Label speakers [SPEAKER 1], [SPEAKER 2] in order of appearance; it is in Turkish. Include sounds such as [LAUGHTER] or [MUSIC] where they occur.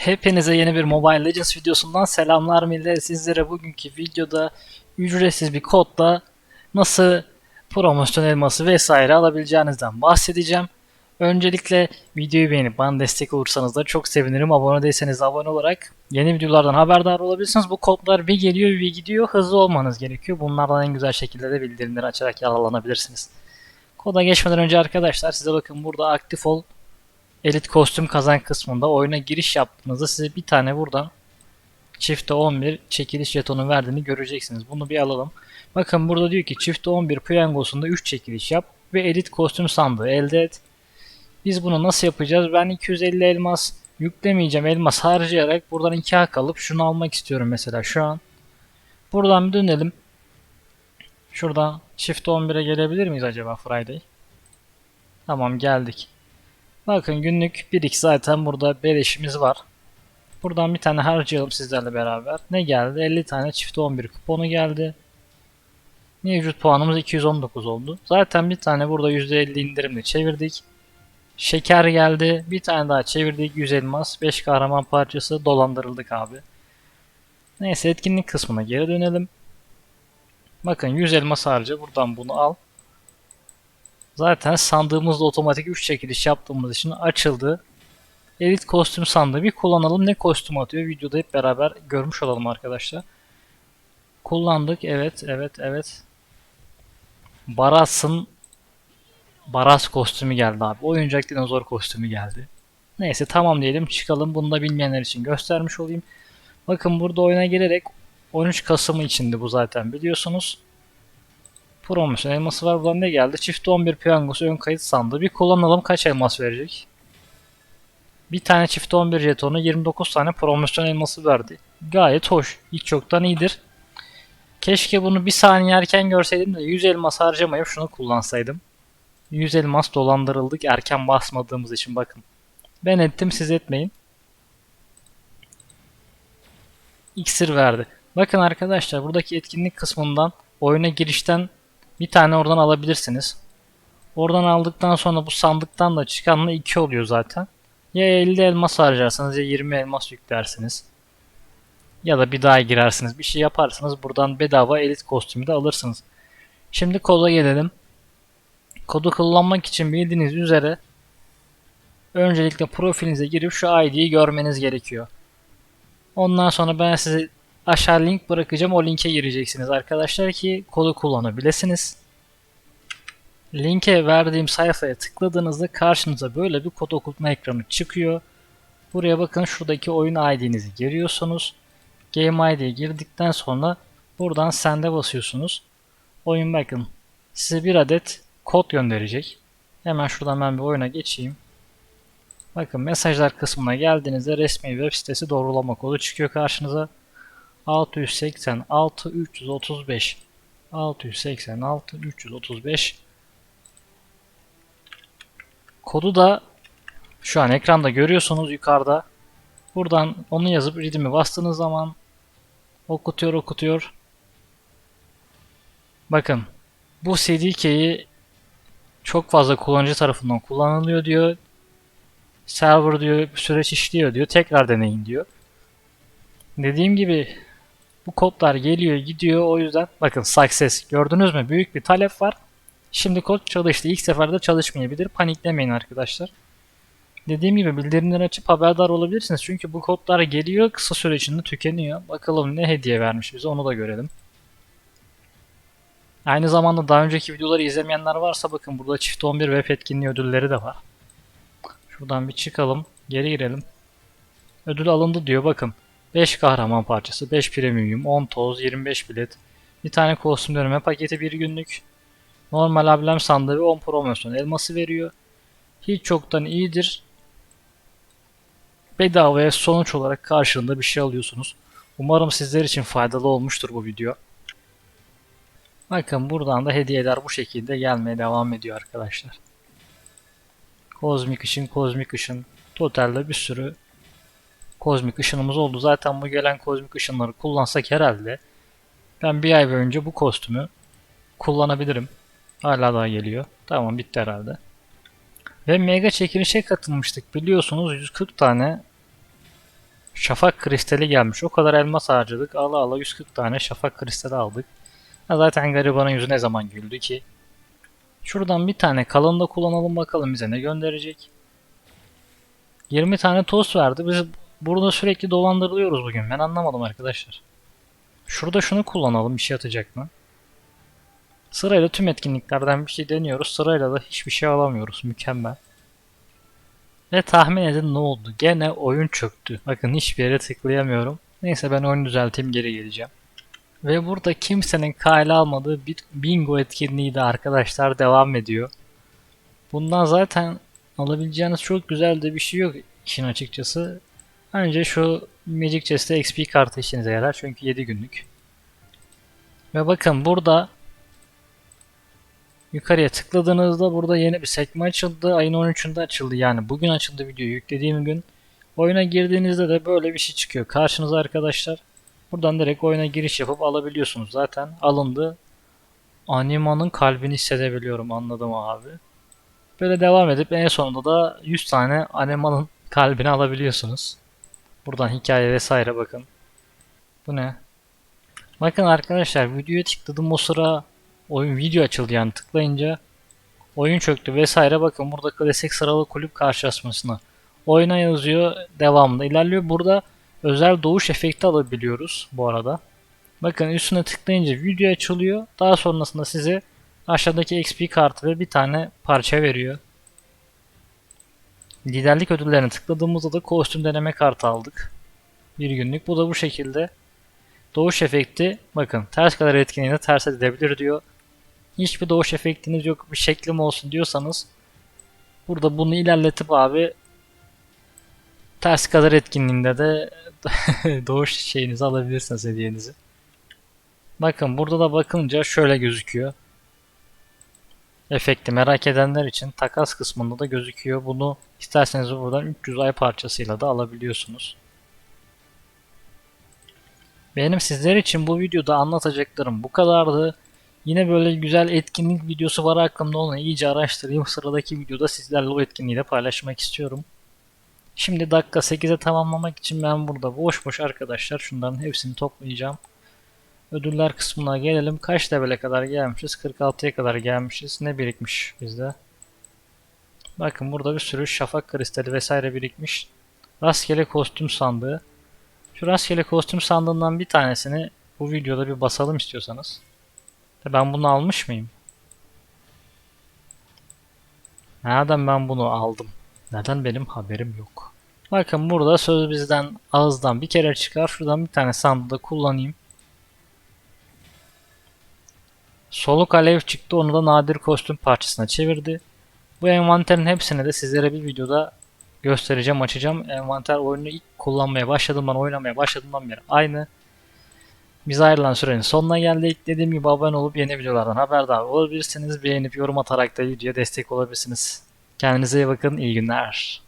[SPEAKER 1] Hepinize yeni bir Mobile Legends videosundan selamlar millet. Sizlere bugünkü videoda ücretsiz bir kodla nasıl promosyon elması vesaire alabileceğinizden bahsedeceğim. Öncelikle videoyu beğenip bana destek olursanız da çok sevinirim. Abone değilseniz abone olarak yeni videolardan haberdar olabilirsiniz. Bu kodlar bir geliyor bir gidiyor. Hızlı olmanız gerekiyor. Bunlardan en güzel şekilde de bildirimleri açarak yararlanabilirsiniz. Koda geçmeden önce arkadaşlar size bakın burada aktif ol Elit kostüm kazan kısmında oyuna giriş yaptığınızda size bir tane buradan çifte 11 çekiliş jetonu verdiğini göreceksiniz. Bunu bir alalım. Bakın burada diyor ki çifte 11 piyangosunda 3 çekiliş yap ve elit kostüm sandığı elde et. Biz bunu nasıl yapacağız? Ben 250 elmas yüklemeyeceğim. Elmas harcayarak buradan 2 hak alıp şunu almak istiyorum mesela şu an. Buradan bir dönelim. Şuradan çift 11'e gelebilir miyiz acaba Friday? Tamam geldik. Bakın günlük 1x zaten burada beleşimiz var. Buradan bir tane harcayalım sizlerle beraber. Ne geldi? 50 tane çift 11 kuponu geldi. Mevcut puanımız 219 oldu. Zaten bir tane burada %50 indirimle çevirdik. Şeker geldi. Bir tane daha çevirdik. 100 elmas. 5 kahraman parçası dolandırıldık abi. Neyse etkinlik kısmına geri dönelim. Bakın 100 elmas harca. Buradan bunu al. Zaten sandığımızda otomatik 3 çekiliş yaptığımız için açıldı. Elit kostüm sandığı bir kullanalım. Ne kostüm atıyor? Videoda hep beraber görmüş olalım arkadaşlar. Kullandık. Evet, evet, evet. Baras'ın Baras kostümü geldi abi. Oyuncak dinozor kostümü geldi. Neyse tamam diyelim çıkalım. Bunu da bilmeyenler için göstermiş olayım. Bakın burada oyuna gelerek 13 Kasım içinde bu zaten biliyorsunuz promosyon elması var. Buradan ne geldi? Çift 11 piyangosu ön kayıt sandığı. Bir kullanalım kaç elmas verecek? Bir tane çift 11 jetonu 29 tane promosyon elması verdi. Gayet hoş. Hiç çoktan iyidir. Keşke bunu bir saniye erken görseydim de 100 elmas harcamayıp şunu kullansaydım. 100 elmas dolandırıldık erken basmadığımız için bakın. Ben ettim siz etmeyin. İksir verdi. Bakın arkadaşlar buradaki etkinlik kısmından oyuna girişten bir tane oradan alabilirsiniz. Oradan aldıktan sonra bu sandıktan da çıkanla 2 oluyor zaten. Ya 50 elmas harcarsınız ya 20 elmas yüklersiniz. Ya da bir daha girersiniz. Bir şey yaparsınız. Buradan bedava elit kostümü de alırsınız. Şimdi koda gelelim. Kodu kullanmak için bildiğiniz üzere öncelikle profilinize girip şu ID'yi görmeniz gerekiyor. Ondan sonra ben size aşağı link bırakacağım. O linke gireceksiniz arkadaşlar ki kodu kullanabilirsiniz. Linke verdiğim sayfaya tıkladığınızda karşınıza böyle bir kod okutma ekranı çıkıyor. Buraya bakın şuradaki oyun ID'nizi giriyorsunuz. Game ID'ye girdikten sonra buradan sende basıyorsunuz. Oyun bakın size bir adet kod gönderecek. Hemen şuradan ben bir oyuna geçeyim. Bakın mesajlar kısmına geldiğinizde resmi web sitesi doğrulama kodu çıkıyor karşınıza. 686 335 686 335 Kodu da şu an ekranda görüyorsunuz yukarıda. Buradan onu yazıp readim'i bastığınız zaman okutuyor okutuyor. Bakın bu CDK'yi çok fazla kullanıcı tarafından kullanılıyor diyor. Server diyor süreç işliyor diyor. Tekrar deneyin diyor. Dediğim gibi bu kodlar geliyor gidiyor o yüzden bakın success gördünüz mü büyük bir talep var. Şimdi kod çalıştı ilk seferde çalışmayabilir paniklemeyin arkadaşlar. Dediğim gibi bildirimleri açıp haberdar olabilirsiniz çünkü bu kodlar geliyor kısa süre içinde tükeniyor. Bakalım ne hediye vermiş bize onu da görelim. Aynı zamanda daha önceki videoları izlemeyenler varsa bakın burada çift 11 web etkinliği ödülleri de var. Şuradan bir çıkalım geri girelim. Ödül alındı diyor bakın. 5 kahraman parçası, 5 premium, 10 toz, 25 bilet, bir tane kostüm döneme paketi bir günlük, normal ablem sandığı ve 10 promosyon elması veriyor. Hiç çoktan iyidir. Bedavaya sonuç olarak karşılığında bir şey alıyorsunuz. Umarım sizler için faydalı olmuştur bu video. Bakın buradan da hediyeler bu şekilde gelmeye devam ediyor arkadaşlar. Kozmik ışın, kozmik ışın. Totalde bir sürü kozmik ışınımız oldu. Zaten bu gelen kozmik ışınları kullansak herhalde ben bir ay önce bu kostümü kullanabilirim. Hala daha geliyor. Tamam bitti herhalde. Ve mega çekilişe katılmıştık. Biliyorsunuz 140 tane şafak kristali gelmiş. O kadar elmas harcadık. Ala ala 140 tane şafak kristali aldık. Ha zaten garibanın yüzü ne zaman güldü ki? Şuradan bir tane kalın da kullanalım bakalım bize ne gönderecek. 20 tane tost verdi. Biz burada sürekli dolandırılıyoruz bugün. Ben anlamadım arkadaşlar. Şurada şunu kullanalım. Bir şey atacak mı? Sırayla tüm etkinliklerden bir şey deniyoruz. Sırayla da hiçbir şey alamıyoruz. Mükemmel. Ve tahmin edin ne oldu? Gene oyun çöktü. Bakın hiçbir yere tıklayamıyorum. Neyse ben oyunu düzelteyim geri geleceğim. Ve burada kimsenin kayla almadığı bingo etkinliği de arkadaşlar devam ediyor. Bundan zaten alabileceğiniz çok güzel de bir şey yok işin açıkçası. Önce şu Magic Chest'e XP kartı işinize yarar çünkü 7 günlük. Ve bakın burada yukarıya tıkladığınızda burada yeni bir sekme açıldı. Ayın 13'ünde açıldı yani bugün açıldı videoyu yüklediğim gün. Oyuna girdiğinizde de böyle bir şey çıkıyor karşınıza arkadaşlar. Buradan direkt oyuna giriş yapıp alabiliyorsunuz zaten. Alındı. Anima'nın kalbini hissedebiliyorum anladım abi. Böyle devam edip en sonunda da 100 tane Anima'nın kalbini alabiliyorsunuz. Buradan hikaye vesaire bakın. Bu ne? Bakın arkadaşlar videoya tıkladım o sıra oyun video açıldı yani tıklayınca oyun çöktü vesaire bakın burada klasik sıralı kulüp karşılaşmasına oyuna yazıyor devamında ilerliyor. Burada özel doğuş efekti alabiliyoruz bu arada. Bakın üstüne tıklayınca video açılıyor. Daha sonrasında size aşağıdaki XP kartı ve bir tane parça veriyor. Liderlik ödüllerine tıkladığımızda da kostüm deneme kartı aldık. Bir günlük. Bu da bu şekilde. Doğuş efekti bakın ters kadar etkinliğinde ters edilebilir diyor. Hiçbir doğuş efektiniz yok bir şeklim olsun diyorsanız burada bunu ilerletip abi ters kadar etkinliğinde de [LAUGHS] doğuş şeyinizi alabilirsiniz hediyenizi. Bakın burada da bakınca şöyle gözüküyor. Efekti merak edenler için takas kısmında da gözüküyor. Bunu isterseniz buradan 300 ay parçasıyla da alabiliyorsunuz. Benim sizler için bu videoda anlatacaklarım bu kadardı. Yine böyle güzel etkinlik videosu var aklımda onu iyice araştırayım. [LAUGHS] Sıradaki videoda sizlerle o etkinliği de paylaşmak istiyorum. Şimdi dakika 8'e tamamlamak için ben burada boş boş arkadaşlar şunların hepsini toplayacağım. Ödüller kısmına gelelim. Kaç levele kadar gelmişiz? 46'ya kadar gelmişiz. Ne birikmiş bizde? Bakın burada bir sürü şafak kristali vesaire birikmiş. Rastgele kostüm sandığı. Şu rastgele kostüm sandığından bir tanesini bu videoda bir basalım istiyorsanız. Ben bunu almış mıyım? Nereden ben bunu aldım? Neden benim haberim yok? Bakın burada söz bizden ağızdan bir kere çıkar. Şuradan bir tane sandığı kullanayım. Soluk alev çıktı onu da nadir kostüm parçasına çevirdi. Bu envanterin hepsini de sizlere bir videoda göstereceğim açacağım. Envanter oyunu ilk kullanmaya başladığımdan oynamaya başladığımdan beri aynı. Biz ayrılan sürenin sonuna geldik. Dediğim gibi abone olup yeni videolardan haberdar olabilirsiniz. Beğenip yorum atarak da videoya destek olabilirsiniz. Kendinize iyi bakın. İyi günler.